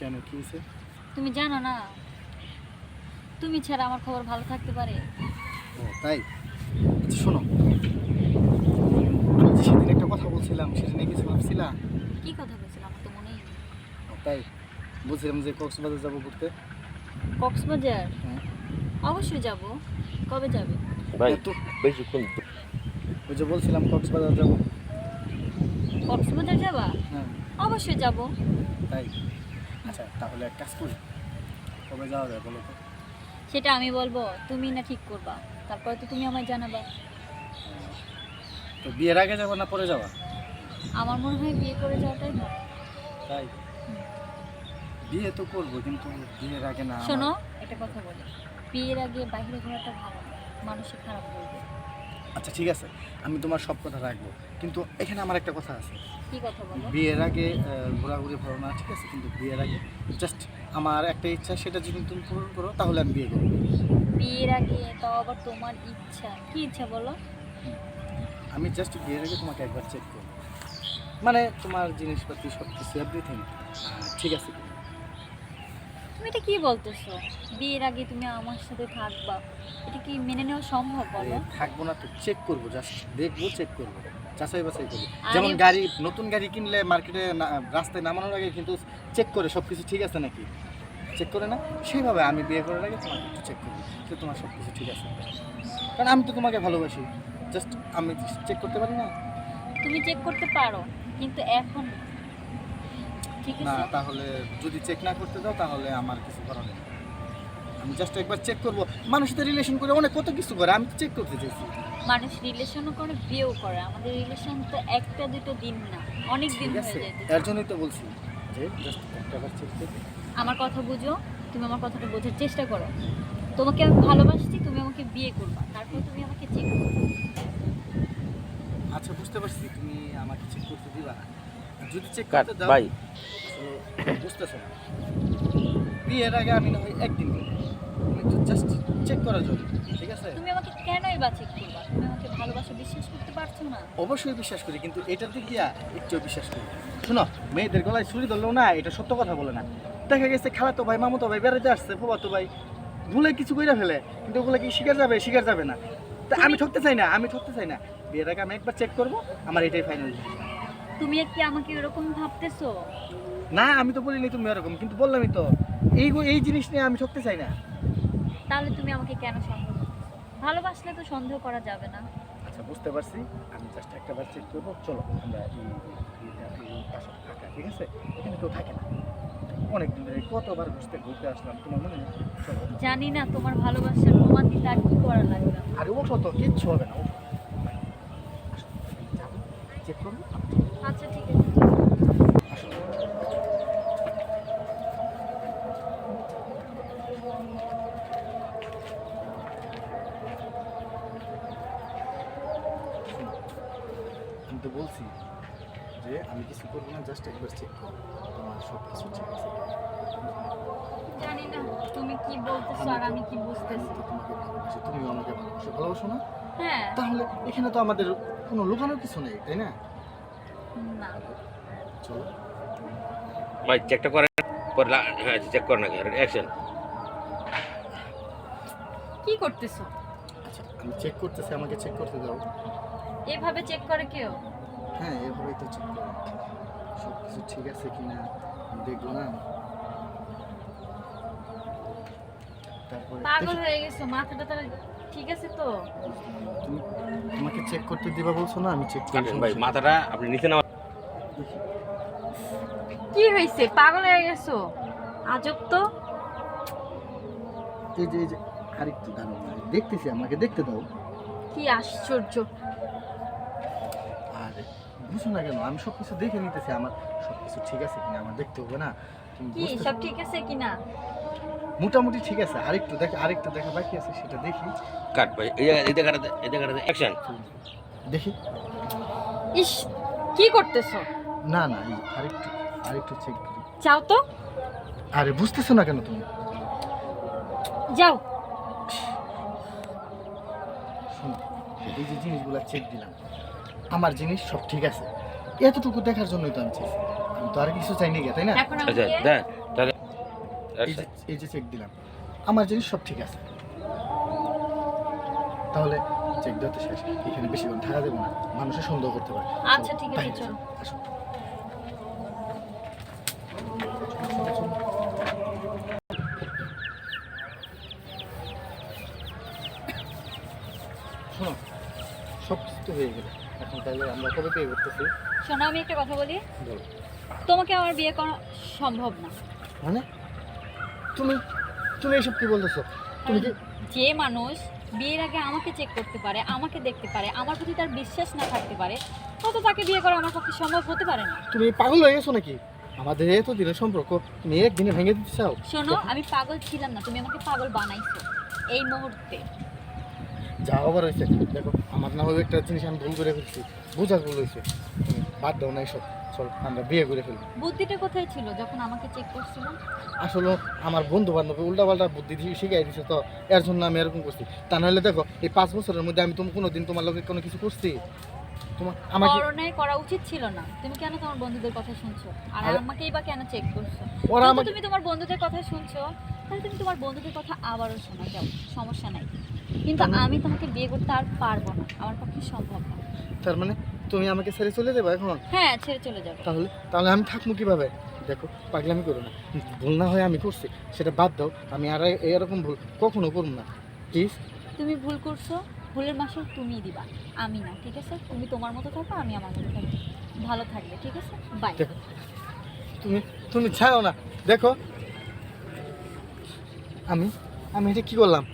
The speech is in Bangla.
কেন কি হয়েছে? তুমি জানো না তুমি ছাড়া আমার খবর ভালো থাকতে পারে। ও তাই? আচ্ছা শোনো। আমি সেদিন একটা কথা বলছিলাম সেদিনে কিছু ভাবছিলা? কি কথা বলছিলাম আমার তো মনেই নেই। ও তাই? বলছিলাম যে কক্সবাজার যাব ঘুরতে। কক্সবাজার? হ্যাঁ। অবশ্যই যাব। কবে যাবে? ভাই তো বেশিক্ষণ ওই যে বলছিলাম কক্সবাজার যাব। কক্সবাজার যাবা? হ্যাঁ। অবশ্যই যাব। তাই? আচ্ছা তাহলে এক কাজ করি। কবে যাওয়া যায় বলো তো? সেটা আমি বলব তুমি না ঠিক করবা। তারপরে তো তুমি আমায় জানাবা। তো বিয়ের আগে যাব না পরে যাওয়া আমার মনে হয় বিয়ে করে যাওয়াটাই ভালো। তাই? বিয়ে তো করব কিন্তু বিয়ের আগে না শোনো একটা কথা বলি। বিয়ের আগে বাইরে ঘোরাটা ভালো না। মানুষে খারাপ বলবে। আচ্ছা ঠিক আছে আমি তোমার সব কথা রাখব। কিন্তু এখানে আমার একটা কথা আছে। কি কথা বলো? বিয়ের আগে ঘোরাঘুরি ভালো না ঠিক আছে কিন্তু বিয়ের আগে জাস্ট আমার একটা ইচ্ছা সেটা যদি তুমি পূরণ করো তাহলে আমি বিয়ে করব। বিয়ের আগে তাও আবার তোমার ইচ্ছা। কি ইচ্ছা বলো? আমি জাস্ট বিয়ের আগে তোমাকে একবার চেক করব। মানে তোমার জিনিসপাতি সব কিছু এভরিথিং ঠিক আছে? তুমি এটা কি বলতেছো? বিয়ের আগে তুমি আমার সাথে থাকবা। এটা কি মেনে নেওয়া সম্ভব বলো? থাকব না তো চেক করব জাস্ট দেখব চেক করব। যাচাই বাছাই করব। যেমন গাড়ি নতুন গাড়ি কিনলে মার্কেটে রাস্তায় নামানোর আগে কিন্তু চেক করে সব কিছু ঠিক আছে নাকি? চেক করে না সেইভাবে আমি বিয়ে করার আগে তোমাকে একটু চেক করব যে তোমার সব কিছু ঠিক আছে কারণ আমি তো তোমাকে ভালোবাসি। জাস্ট আমি চেক করতে পারি না? তুমি চেক করতে পারো কিন্তু এখন না। তাহলে যদি চেক না করতে দাও তাহলে আমার কিছু করার নেই। আমি জাস্ট একবার চেক করব। মানুষদের রিলেশন করে অনেক কত কিছু করে আমি চেক করতে চাইছি। মানুষ রিলেশনও করে বিয়েও করে। আমাদের রিলেশন তো একটা দুটো দিন না অনেক দিন হয়ে যায় এর জন্যই তো বলছি যে জাস্ট একটা বার চেক করতে আমার কথা বুঝো তুমি আমার কথাটা বোঝার চেষ্টা করো। তোমাকে আমি ভালোবাসছি তুমি আমাকে বিয়ে করবা তারপর তুমি আমাকে চেক করবে আচ্ছা বুঝতে পারছি তুমি আমাকে চেক করতে দিবা না। যদি চেক করতে দাও ভাই। তো বুঝতেছো না। বিয়ের আগে আমি না হয় একদিন কিন্তু জাস্ট চেক করার জন্য ঠিক আছে? তুমি আমাকে কেনই বা চেক করবা? তুমি আমাকে ভালোবাসা বিশ্বাস করতে পারছ না? অবশ্যই বিশ্বাস করি কিন্তু এটার দিক দিয়া একটু বিশ্বাস করি। শোনো মেয়েদের গলায় ছুরি ধরলেও না এটা সত্য কথা বলে না। দেখা গেছে খালাতো ভাই মামতো ভাই বেড়াতে আসছে ফুবাতো ভাই। ভুলে কিছু কইরা ফেলে কিন্তু ওগুলো কি শিকার যাবে শিকার যাবে না। তা আমি ঠকতে চাই না আমি ঠকতে চাই না। বিয়ের আগে আমি একবার চেক করব আমার এটাই ফাইনাল তুমি কি আমাকে এরকম ভাবতেছো? না আমি তো বলিনি তুমি এরকম কিন্তু বললামই তো। এই এই জিনিস নিয়ে আমি ঠকতে চাই না। তাহলে তুমি আমাকে কেন সন্দেহ? ভালোবাসলে তো সন্দেহ করা যাবে না। আচ্ছা বুঝতে পারছি। আমি জাস্ট একটা বার চেক করব। চলো আমরা ঠিক আছে? এখানে কেউ থাকে না। অনেক দিন ধরে কতবার ঘুরতে ঘুরতে আসলাম তোমার মনে নেই? জানি না তোমার ভালোবাসার প্রমাণ দিতে আর কি করা লাগবে। আরে ওঠো তো কিচ্ছু হবে না চেক করব আচ্ছা ঠিক আছে আসো আমি তো বলছি যে আমি কিছু করব না জাস্ট একবার চেক করব তোমার সব কিছু ঠিক আছে জানি না তুমি কি বলতেছো আর আমি কি বুঝতেছি? আমি তোমাকে ভালোবাসি তুমিও আমাকে ভালোবাসো ভালোবাসো না? হ্যাঁ। তাহলে এখানে তো আমাদের কোনো লুকানোর কিছু নেই তাই না? না। চলো। ভাই চেকটা পরে হ্যাঁ চেক করেন আগে অ্যাকশন কি করতেছো? আচ্ছা আমি চেক করতেছি আমাকে চেক করতে দাও। এভাবে চেক করে কেউ? হ্যাঁ এভাবেই তো চেক করো সব কিছু ঠিক আছে কি না দেখব না। পাগল হয়ে গেছো মাথাটা তাহলে ঠিক আছে তো? তুমি আমাকে চেক করতে দিবা বলছো না আমি চেক ভাই মাথাটা আপনি নিচে নামা কি হয়েছে পাগল হয়ে গেছো? আজব তো। এই যে এই যে আরেকটু দাঁড়াও দেখতেছি আমাকে দেখতে দাও। কি আশ্চর্য। বুঝো না কেন? আমি সব কিছু দেখে নিতেছি। আমার সব কিছু ঠিক আছে কিনা? আমার দেখতে হবে না? কি সব ঠিক আছে কিনা? মোটামুটি ঠিক আছে। আরেকটু দেখা আরেকটু দেখা বাকি আছে সেটা দেখি। কাট ভাই এই জায়গা এই জায়গাটাতে অ্যাকশন দেখি। ইস কি করতেছো? না না এই আরেকটু আরেকটু চেক করি। যাও তো। আরে বুঝতেছো না কেন তুমি? যাও। শোনো এই যে জিনিসগুলো চেক দিলাম। আমার জিনিস সব ঠিক আছে। এতটুকু দেখার জন্যই তো আমি চেয়েছি তো আর কিছু চাইনি নাকি তাই না? আচ্ছা দেন তাহলে এই যে এই যে চেক দিলাম। আমার জিনিস সব ঠিক আছে। তাহলে চেক দেওয়া তো শেষ। এখানে বেশিক্ষণ থাকা দেবো না। মানুষের সন্দেহ করতে পারে। আচ্ছা, ঠিক আছে, বাইরে চলো। আসো। শোনো সব কিছু তো হয়ে গেল। এখন তাহলে আমরা কবে পে করতেছি? শোনো আমি একটা কথা বলি। তোমাকে আমার বিয়ে করা সম্ভব না। মানে? তুমি তুমি এসব কি বলতেছো? তুমি যে মানুষ বিয়ের আগে আমাকে চেক করতে পারে আমাকে দেখতে পারে আমার প্রতি তার বিশ্বাস না থাকতে পারে তত তাকে বিয়ে করা আমার পক্ষে সম্ভব হতে পারে না। তুমি পাগল হয়ে গেছো নাকি? আমাদের এত দিনের সম্পর্ক তুমি একদিনে ভেঙে দিতে চাও? শোনো আমি পাগল ছিলাম না তুমি আমাকে পাগল বানাইছো। এই মুহূর্তে। যা আবার হয়েছে। দেখো আমার না হয় একটা জিনিস আমি ভুল করে ফেলছি। বোঝার ভুল হয়েছে। বাদ দাও না এসব চল আমরা বিয়ে করে ফেলব বুদ্ধিটা কোথায় ছিল যখন আমাকে চেক করছিল? আসলে আমার বন্ধু বান্ধব উল্টা পাল্টা বুদ্ধি দিয়ে শিখাই দিছে তো এর জন্য আমি এরকম করছি। তা নাহলে দেখো এই পাঁচ বছরের মধ্যে আমি তুমি কোনোদিন তোমার লোকে কোনো কিছু করছি? তোমার আমাকে করোনায় করা উচিত ছিল না। তুমি কেন তোমার বন্ধুদের কথা শুনছো? আর আমাকেই বা কেন চেক করছ? ওরা তুমি তোমার বন্ধুদের কথা শুনছো তাহলে তুমি তোমার বন্ধুদের কথা আবারও শোনা যাও। সমস্যা নাই। কিন্তু আমি তোমাকে বিয়ে করতে আর পারব না। আমার পক্ষে সম্ভব না। তার মানে তুমি আমাকে ছেড়ে চলে যাবে এখন? হ্যাঁ ছেড়ে চলে যাব। তাহলে তাহলে আমি থাকব কীভাবে? দেখো পাগলামি করো না। ভুল না হয় আমি করছি সেটা বাদ দাও। আমি আর এরকম ভুল কখনো করব না। প্লিজ তুমি ভুল করছ ভুলের মাসুল তুমি দিবা। আমি না ঠিক আছে? তুমি তোমার মতো থাকো আমি আমার মতো থাকব। ভালো থাকবে ঠিক আছে? বাই তুমি তুমি চাও না। দেখো আমি আমি এটা কি করলাম?